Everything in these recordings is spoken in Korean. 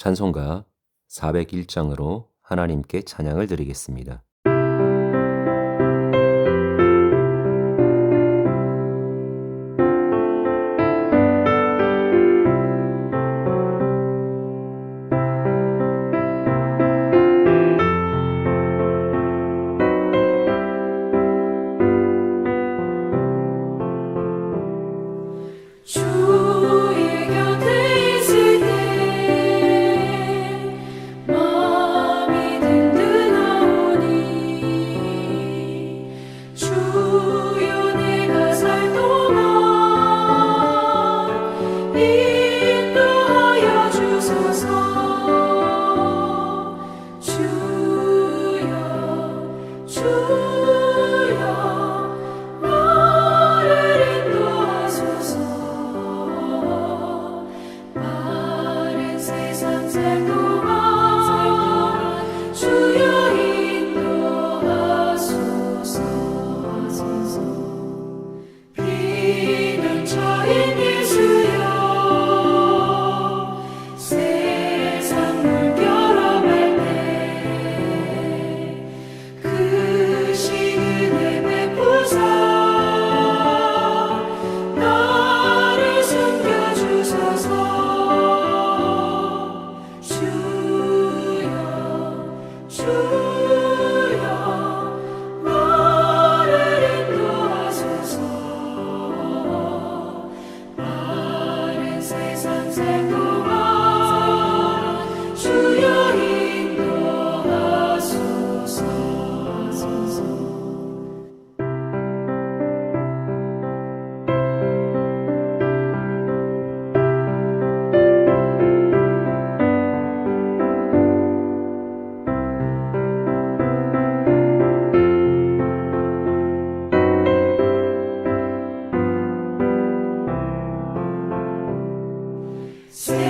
찬송가 401장으로 하나님께 찬양을 드리겠습니다. 세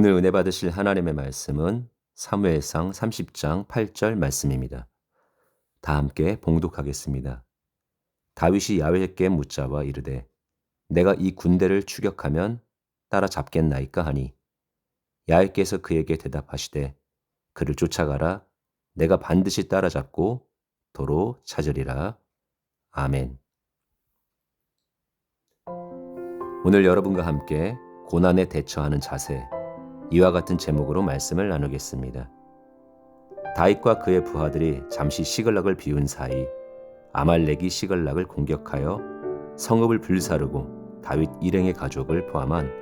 오늘 은혜 받으실 하나님의 말씀은 사무엘상 30장 8절 말씀입니다. 다 함께 봉독하겠습니다. 다윗이 야훼께 묻자와 이르되 내가 이 군대를 추격하면 따라잡겠나이까 하니 야훼께서 그에게 대답하시되 그를 쫓아가라 내가 반드시 따라잡고 도로 찾으리라. 아멘. 오늘 여러분과 함께 고난에 대처하는 자세 이와 같은 제목으로 말씀을 나누겠습니다. 다윗과 그의 부하들이 잠시 시글락을 비운 사이 아말렉이 시글락을 공격하여 성읍을 불사르고 다윗 일행의 가족을 포함한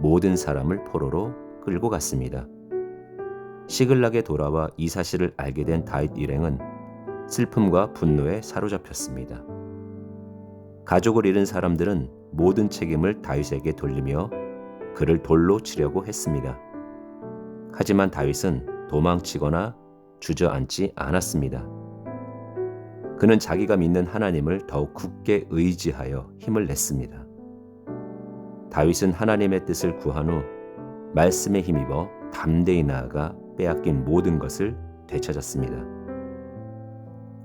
모든 사람을 포로로 끌고 갔습니다. 시글락에 돌아와 이 사실을 알게 된 다윗 일행은 슬픔과 분노에 사로잡혔습니다. 가족을 잃은 사람들은 모든 책임을 다윗에게 돌리며 그를 돌로 치려고 했습니다. 하지만 다윗은 도망치거나 주저앉지 않았습니다. 그는 자기가 믿는 하나님을 더욱 굳게 의지하여 힘을 냈습니다. 다윗은 하나님의 뜻을 구한 후 말씀에 힘입어 담대히 나아가 빼앗긴 모든 것을 되찾았습니다.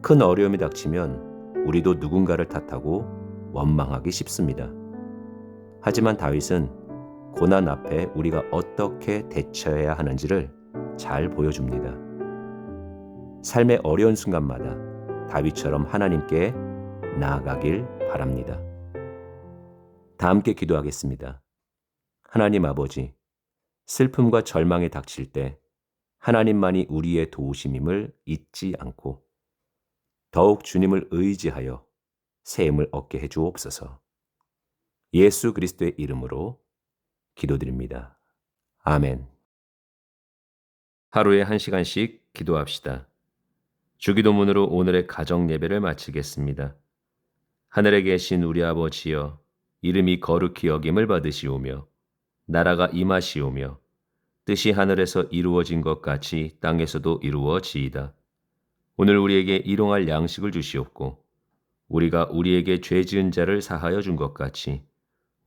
큰 어려움이 닥치면 우리도 누군가를 탓하고 원망하기 쉽습니다. 하지만 다윗은 고난 앞에 우리가 어떻게 대처해야 하는지를 잘 보여줍니다. 삶의 어려운 순간마다 다윗처럼 하나님께 나아가길 바랍니다. 다 함께 기도하겠습니다. 하나님 아버지, 슬픔과 절망에 닥칠 때 하나님만이 우리의 도우심임을 잊지 않고 더욱 주님을 의지하여 새 힘을 얻게 해 주옵소서. 예수 그리스도의 이름으로 기도드립니다. 아멘. 하루에 한 시간씩 기도합시다. 주기도문으로 오늘의 가정 예배를 마치겠습니다. 하늘에 계신 우리 아버지여, 이름이 거룩히 여김을 받으시오며, 나라가 임하시오며, 뜻이 하늘에서 이루어진 것 같이 땅에서도 이루어지이다. 오늘 우리에게 일용할 양식을 주시옵고, 우리가 우리에게 죄 지은 자를 사하여 준 것 같이,